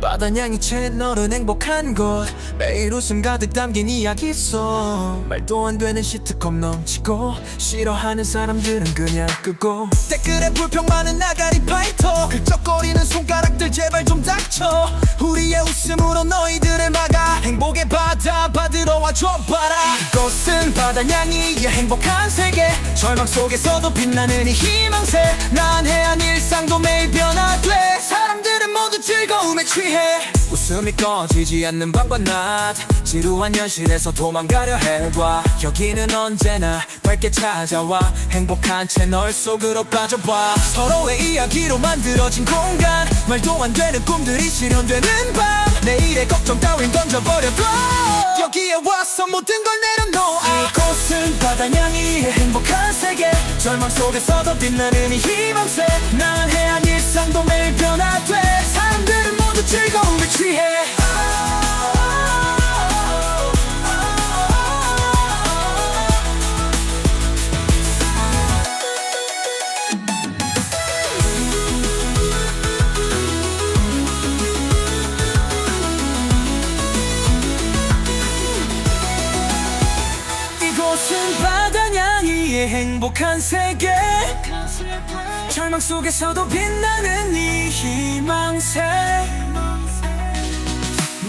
바다냥이 채널은 행복한 곳 매일 웃음 가득 담긴 이야기 속. 말도 안 되는 시트콤 넘치고 싫어하는 사람들은 그냥 끄고. 댓글에 불평 많은 나가리 파이터. 긁적거리는 손가락들 제발 좀 닥쳐. 우리의 웃음으로 너희들을 막아. 행복의 바다 받으러 와줘봐라. 이곳은 바다냥이의 행복한 세계. 절망 속에서도 빛나는 이 희망새 난 해안 일상도 매일 변화돼 즐거움에 취해. 웃음이 꺼지지 않는 밤과 낮. 지루한 현실에서 도망가려 해봐. 여기는 언제나 밝게 찾아와. 행복한 채널 속으로 빠져봐. 서로의 이야기로 만들어진 공간. 말도 안 되는 꿈들이 실현되는 밤. 내일의 걱정 따윈 던져버려도 여기에 와서 모든 걸 내려놓아. 이곳은 바다냥이의 행복한 세계. 절망 속에서도 빛나는 이 희망새. 난 취해. 이곳은 바다냥이의 행복한 세계. 절망 속에서도 빛나는 이 희망 새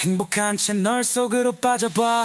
행복한 채널 속으로 빠져봐.